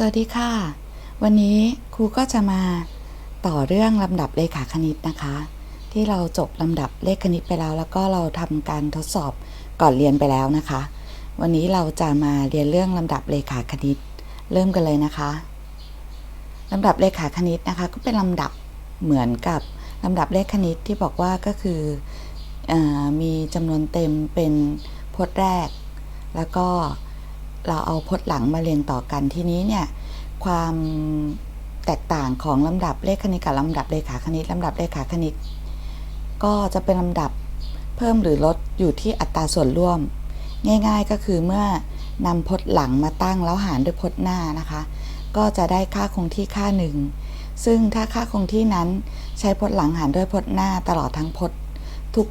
สวัสดีค่ะ วันนี้ครูก็จะมาต่อเรื่องลำดับเลขาคณิตนะคะ ที่เราจบลำดับเลขคณิตไปแล้ว แล้วก็เราทำการทดสอบก่อนเรียนไปแล้วนะคะ วันนี้เราจะมาเรียนเรื่องลำดับเลขาคณิต เริ่มกันเลยนะคะลำดับเลขาคณิตนะคะ ก็เป็นลำดับเหมือนกับลำดับเลขคณิตที่บอกว่าก็คืออมีจำนวนเต็มเป็นพจน์แรก แล้วก็ เราเอาพจน์หลังมาเรียงต่อกันทีนี้เนี่ยความแตกต่างของลำดับเลขคณิตกับลำดับเลขาคณิตลำดับเลขาคณิต ก็จะเป็นลำดับเพิ่มหรือลดอยู่ที่อัตราส่วนร่วม ง่ายๆก็คือเมื่อนำพจน์หลังมาตั้งแล้วหารด้วยพจน์หน้านะคะ ก็จะได้ค่าคงที่ค่าหนึ่งซึ่งถ้าค่าคงที่นั้นใช้พจน์หลังหารด้วยพจน์หน้าตลอดทั้งพจน์ทุก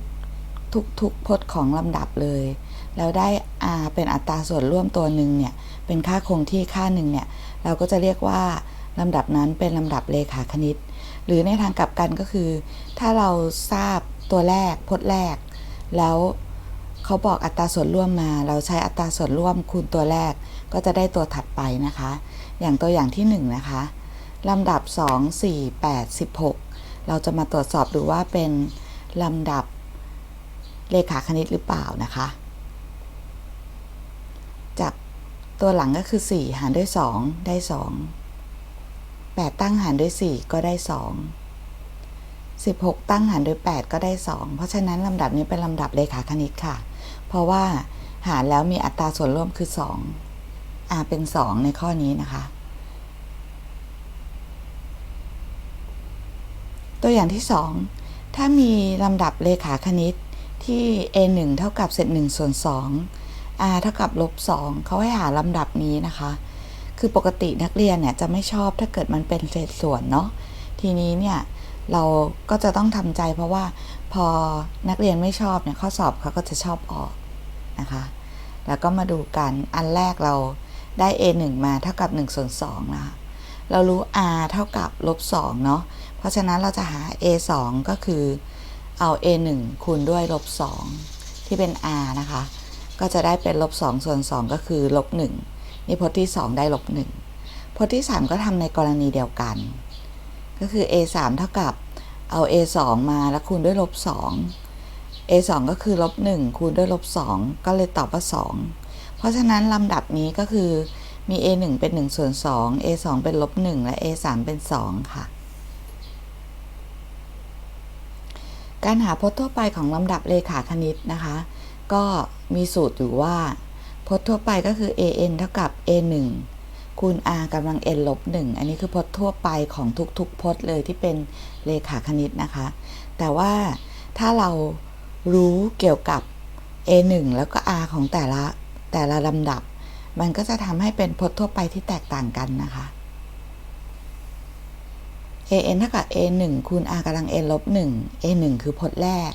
ทุกทุกพจน์ของลำดับเลย แล้วได้ r เป็นอัตราส่วนร่วมตัวหนึ่งเนี่ยเป็นค่าคงที่ค่าหนึ่งเนี่ยเราก็จะเรียกว่าลำดับนั้นเป็นลำดับเลขาคณิต หรือในทางกลับกันก็คือ ถ้าเราทราบตัวแรกพจน์แรก แล้วเขาบอกอัตราส่วนร่วมมา เราใช้อัตราส่วนร่วมคูณตัวแรก ก็จะได้ตัวถัดไปนะคะ อย่างตัวอย่างที่ 1 นะคะลำดับ 2 4 8 16 เราจะมาตรวจสอบดูว่าเป็นลำดับเลขาคณิตหรือเปล่านะคะ จาก ตัวหลังก็คือ 4 หารด้วย 2 ได้ 2 8 ตั้งหารด้วย 4 ก็ได้ 2 16 ตั้งหารด้วย 8 ก็ได้ 2 เพราะฉะนั้นลำดับนี้เป็นลำดับเลขาคณิตค่ะ เพราะว่าหารแล้วมีอัตราส่วนร่วมคือ 2 r เป็น 2 ในข้อนี้นะคะ ตัวอย่างที่ 2 ถ้ามีลำดับเลขาคณิตที่ a 1เท่ากับเศษ1ส่วน2 r เท่ากับลบ2เขาให้หาลำดับนี้นะคะ คือปกตินักเรียนเนี่ยจะไม่ชอบถ้าเกิดมันเป็นเศษส่วนเนาะ ทีนี้เนี่ยเราก็จะต้องทำใจเพราะว่าพอนักเรียนไม่ชอบเนี่ยข้อสอบเขาก็จะชอบออกนะคะ แล้วก็มาดูกันอันแรกเราได้ a 1มาเท่ากับ1ส่วน2นะคะ เรารู้ r เท่ากับลบ2เนาะ เพราะฉะนั้นเราจะหา a 2ก็คือเอา a 1คูณด้วยลบ2ที่เป็น r นะคะ ก็จะได้เป็นลบ2ส่วน2 ก็คือลบ1นี่พจน์ที่ 2 ได้ลบ1พจน์ที่ 3 ก็ทำในกรณีเดียวกัน ก็คือ a 3เท่ากับเอา a 2มาแล้วคูณด้วยลบ2 a 2ก็คือลบ1คูณด้วยลบ2ก็เลยตอบว่า 2 เพราะฉะนั้นลำดับนี้ก็คือมี a 1เป็น1ส่วน2 a 2เป็นลบ1และ a 3เป็น 2 ค่ะ การหาพจน์ทั่วไปของลำดับเลขาคณิตนะคะ ก็มีสูตรอยู่ว่าพจน์ทั่วไปก็คือ an เท่ากับ a 1คูณ r กำลัง n ลบ1อันนี้คือพจน์ทั่วไปของทุกๆพจน์เลยที่เป็นเลขาคณิตนะคะ แต่ว่าถ้าเรารู้เกี่ยวกับ a 1แล้วก็ r ของแต่ละแต่ละลำดับ มันก็จะทำให้เป็นพจน์ทั่วไปที่แตกต่างกันนะคะ an เท่ากับ a 1คูณ r กำลัง n ลบ1 a 1คือพจน์แรก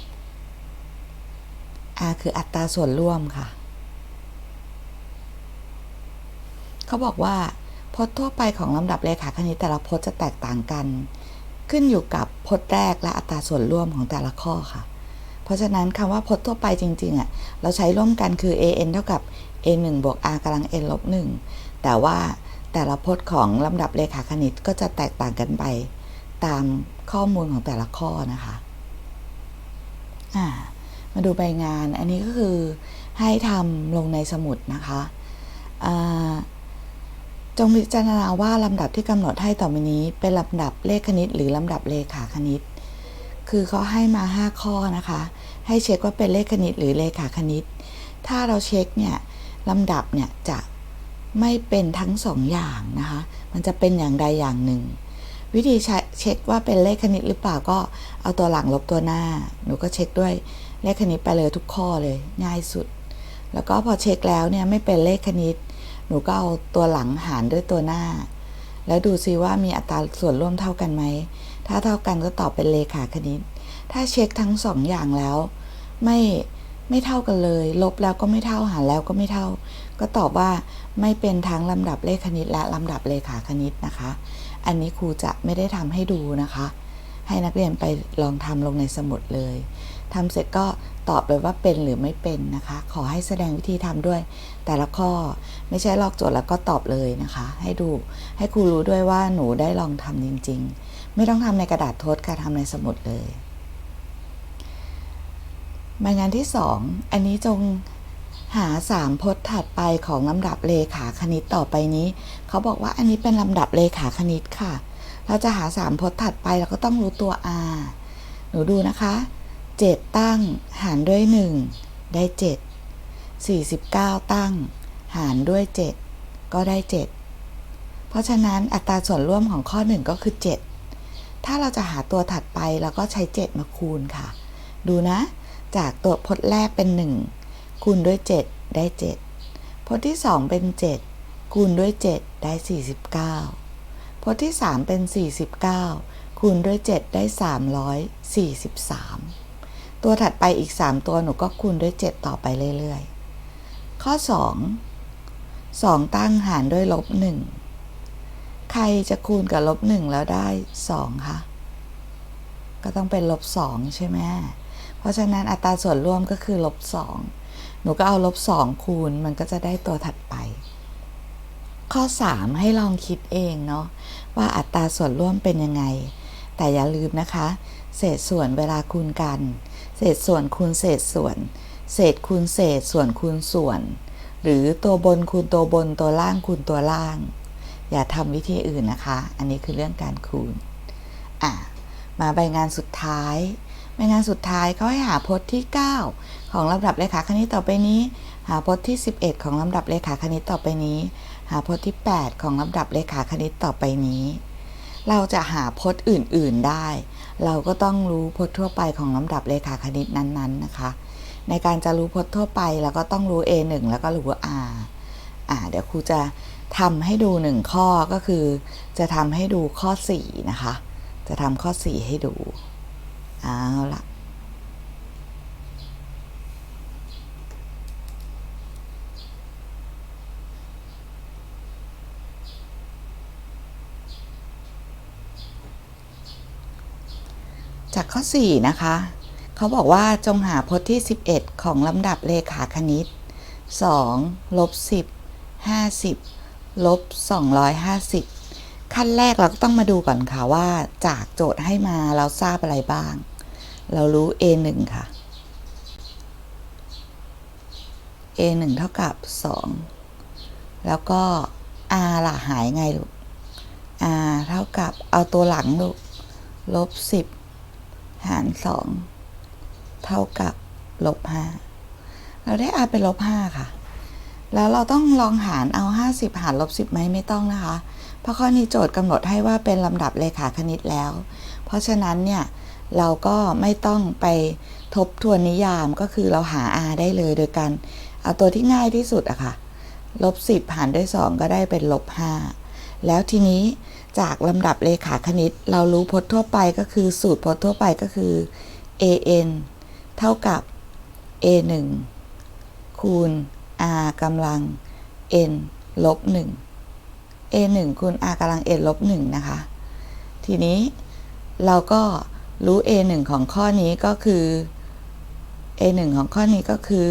r คืออัตราส่วนร่วมค่ะ เขาบอกว่าพจน์ทั่วไปของลำดับเลขาคณิตแต่ละพจน์จะแตกต่างกัน ขึ้นอยู่กับพจน์แรกและอัตราส่วนร่วมของแต่ละข้อค่ะ เพราะฉะนั้นคำว่าพจน์ทั่วไปจริงๆอะเราใช้ร่วมกันคือ an เท่ากับ a 1บวก r กำลัง n ลบ1แต่ว่าแต่ละพจน์ของลำดับเลขาคณิตก็จะแตกต่างกันไป ตามข้อมูลของแต่ละข้อนะคะอ่า มาดูใบงาน อันนี้ก็คือให้ทำลงในสมุดนะคะจงพิจารณาว่าลำดับที่กำหนดให้ต่อไปนี้เป็นลำดับเลขคณิต หรือลำดับเลขาคณิต คือเขาให้มา 5 ข้อนะคะ ให้เช็คว่าเป็นเลขคณิตหรือเลขาคณิต ถ้าเราเช็คเนี่ยลำดับเนี่ยจะไม่เป็นทั้งสองอย่างนะคะ มันจะเป็นอย่างใดอย่างหนึ่ง วิธีเช็คว่าเป็นเลขคณิตหรือเปล่าก็เอาตัวหลังลบตัวหน้า หนูก็เช็คด้วย เลขคณิตไปเลยทุกข้อเลยง่ายสุด แล้วก็พอเช็คแล้วเนี่ยไม่เป็นเลขคณิต หนูก็เอาตัวหลังหารด้วยตัวหน้า แล้วดูซิว่ามีอัตราส่วนร่วมเท่ากันไหม ถ้าเท่ากันก็ตอบเป็นเลขาคณิต ถ้าเช็คทั้งสองอย่างแล้ว ไม่ไม่เท่ากันเลย ลบแล้วก็ไม่เท่าหารแล้วก็ไม่เท่า ก็ตอบว่าไม่เป็นทั้งลำดับเลขคณิตและลำดับเลขาคณิตนะคะ อันนี้ครูจะไม่ได้ทำให้ดูนะคะ ให้นักเรียนไปลองทำลงในสมุดเลย ทำเสร็จก็ตอบเลยว่าเป็นหรือไม่เป็นนะคะ ขอให้แสดงวิธีทำด้วย แต่ละข้อไม่ใช่ลอกโจทย์แล้วก็ตอบเลยนะคะ ให้ดูให้ครูรู้ด้วยว่าหนูได้ลองทำจริง ๆ ไม่ต้องทำในกระดาษทษค่ะทำในสมุดเลยมางานที่ 2 อันนี้จงหา3พจน์ถัดไปของลำดับเลขาคณิตต่อไปนี้ เขาบอกว่าอันนี้เป็นลำดับเลขาคณิตค่ะ เราจะหา3พจน์ถัดไปเราก็ต้องรู้ตัว r หนูดูนะคะ 7 ตั้ง หารด้วย 1 ได้ 7 49 ตั้ง หารด้วย 7 ก็ได้ 7 เพราะฉะนั้นอัตราส่วนร่วมของข้อ 1 ก็คือ 7 ถ้าเราจะหาตัวถัดไปเราก็ใช้ 7 มาคูณค่ะ ดูนะ จากตัวพจน์แรกเป็น 1 คูณด้วย 7 ได้ 7 พจน์ที่ 2 เป็น 7 คูณด้วย 7 ได้ 49 พจน์ที่ 3 เป็น 49คูณด้วย 7 ได้ 343 ตัวถัดไปอีก 3 ตัวหนูก็คูณด้วย 7 ต่อไปเรื่อยๆ ข้อ 2 2 ตั้งหารด้วยลบ 1 ใครจะคูณกับลบ 1 แล้วได้ 2 คะ ก็ต้องเป็นลบ 2 ใช่ไหม เพราะฉะนั้นอัตราส่วนร่วมก็คือลบ 2 หนูก็เอาลบ 2 คูณมันก็จะได้ตัวถัดไป ข้อ 3 ให้ลองคิดเองเนาะว่าอัตราส่วนร่วมเป็นยังไง แต่อย่าลืมนะคะ เศษส่วนเวลาคูณกัน ศษส่วนคูณเศษส่วน เศษคูณเศษส่วนคูณส่วน หรือตัวบนคูณตัวบนตัวล่างคูณตัวล่าง อย่าทำวิธีอื่นนะคะ อันนี้คือเรื่องการคูณอะมาใบงานสุดท้าย ใบงานสุดท้ายเขาให้หาพจน์ที่ 9 ของลำดับเลขาคณิตต่อไปนี้ หาพจน์ที่ 11 ของลำดับเลขาคณิตต่อไปนี้ หาพจน์ที่ 8 ของลำดับเลขาคณิตต่อไปนี้ เราจะหาพจน์อื่น ๆได้ เราก็ต้องรู้พจน์ทั่วไปของลำดับเลขาคณิตนั้นๆนะคะ ในการจะรู้พจน์ทั่วไปเราก็ต้องรู้ A1 แล้วก็รู้ R อ่าเดี๋ยวครูจะทำให้ดูหนึ่งข้อก็คือ จะทำให้ดูข้อ 4 นะคะ จะทำข้อ 4 ให้ดู เอาละ จากข้อ4นะคะ เขาบอกว่าจงหาพจน์ที่ 11 ของลำดับเลขาคณิต 2 ลบ 10 50 ลบ 250 ขั้นแรกเราก็ต้องมาดูก่อนค่ะว่าจากโจทย์ให้มาเราทราบอะไรบ้าง เรารู้ a1 ค่ะ a1 เท่ากับ 2 แล้วก็ r ล่ะหายไงลูก r เท่ากับเอาตัวหลังลูกลบ10 หาร2เท่ากับลบ5เราได้ r เป็นลบ5ค่ะ แล้วเราต้องลองหารเอา50หารลบ10ไหมไม่ต้องนะคะ เพราะข้อนี้โจทย์กำหนดให้ว่าเป็นลำดับเลขาคณิตแล้ว เพราะฉะนั้นเนี่ยเราก็ไม่ต้องไปทบทวนนิยามก็คือเราหา r ได้เลยโดยการเอาตัวที่ง่ายที่สุดอะค่ะลบ10 หารด้วย 2 ก็ได้เป็นลบ5แล้วทีนี้ จากลำดับเลขาคณิต เรารู้พจน์ทั่วไปก็คือสูตรพจน์ทั่วไปก็คือ an เท่ากับ a1 คูณ r กำลัง n ลบ1 a1 คูณ r กำลัง n ลบ1นะคะ ทีนี้เราก็รู้ a1 ของข้อนี้ก็คือ a1 ของข้อนี้ก็คือ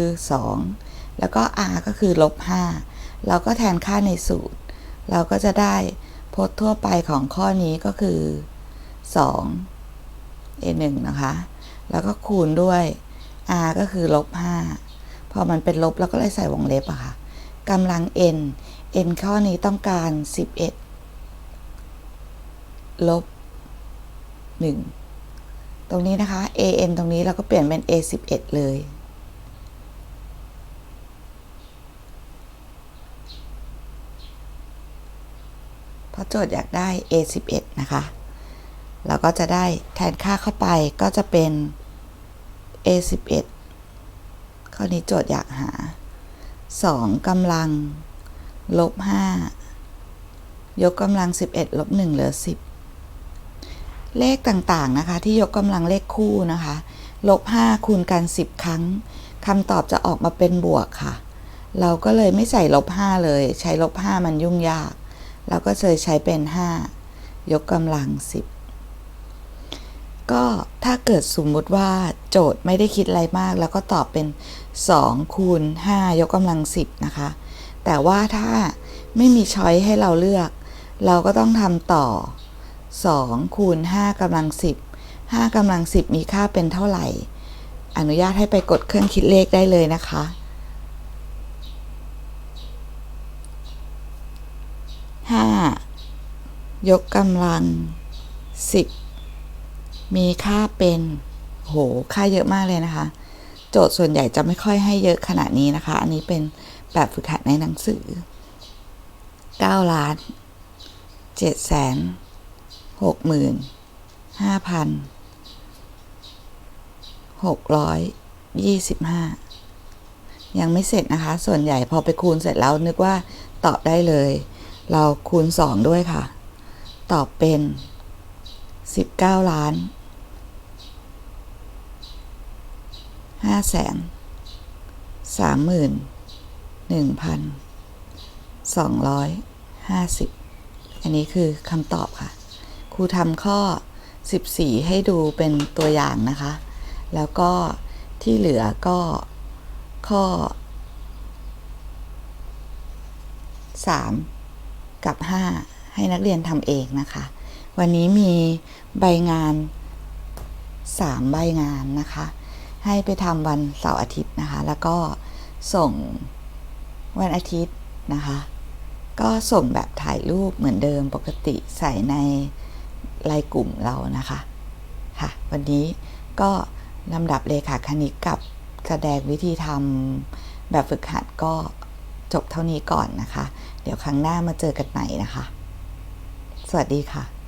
2 แล้วก็ r ก็คือลบ5เราก็แทนค่าในสูตร เราก็จะได้ พจน์ทั่วไปของข้อนี้ก็คือ 2 a1 นะคะ แล้วก็คูณด้วย r ก็คือลบ 5 พอมันเป็นลบเราก็เลยใส่วงเล็บอะค่ะกำลัง n n ข้อนี้ต้องการ 11 ลบ 1 ตรงนี้นะคะ an ตรงนี้เราก็เปลี่ยนเป็น a 11เลย ราะโจทย์อยากได้ a 11 นะคะ เราก็จะได้แทนค่าเข้าไปก็จะเป็น a 11 ข้อนี้โจทย์อยากหา 2กำลังลบ 5 ยกกำลัง 11 ลบ 1 เหลือ 10 เลขต่างๆนะคะ ที่ยกกำลังเลขคู่นะคะ ลบ 5 คูณกัน 10 ครั้งคำตอบจะออกมาเป็นบวกค่ะ เราก็เลยไม่ใส่ลบ 5 เลย ใช้ลบ 5 มันยุ่งยาก เราก็เลยใช้เป็น 5 ยกกำลัง 10 ก็ถ้าเกิดสมมุติว่าโจทย์ไม่ได้คิดอะไรมาก แล้วก็ตอบเป็น 2 คูณ 5 ยกกำลัง 10 นะคะ แต่ว่าถ้าไม่มีช้อยให้เราเลือก เราก็ต้องทำต่อ 2 คูณ 5กำลัง 10 5กำลัง 10 มีค่าเป็นเท่าไหร่ อนุญาตให้ไปกดเครื่องคิดเลขได้เลยนะคะ 5ยกกำลัง10มีค่าเป็นโหค่าเยอะมากเลยนะคะ โจทย์ส่วนใหญ่จะไม่ค่อยให้เยอะขนาดนี้นะคะ อันนี้เป็นแบบฝึกหัดในหนังสือ 9 ล้าน7แสน6หมื่น5พัน625 ยังไม่เสร็จนะคะ ส่วนใหญ่พอไปคูณเสร็จแล้วนึกว่าตอบได้เลย เราคูณ 2 ด้วยค่ะ ตอบเป็น 19 ล้านห้าแสนสามหมื่นหนึ่งพันสองร้อยห้าสิบอันนี้คือคำตอบค่ะ ครูทำข้อ 14 ให้ดูเป็นตัวอย่างนะคะ แล้วก็ที่เหลือก็ข้อ 3 กับ 5 ให้นักเรียนทำเองนะคะ วันนี้มีใบงาน 3 ใบงานนะคะ ให้ไปทำวันเสาร์อาทิตย์นะคะ แล้วก็ส่งวันอาทิตย์นะคะ ก็ส่งแบบถ่ายรูปเหมือนเดิมปกติใส่ในไลน์กลุ่มเรานะคะค่ะ วันนี้ก็ลำดับเลขาคณิตกับแสดงวิธีทำแบบฝึกหัดก็จบเท่านี้ก่อนนะคะ เดี๋ยวครั้งหน้ามาเจอกันใหม่นะคะ สวัสดีค่ะ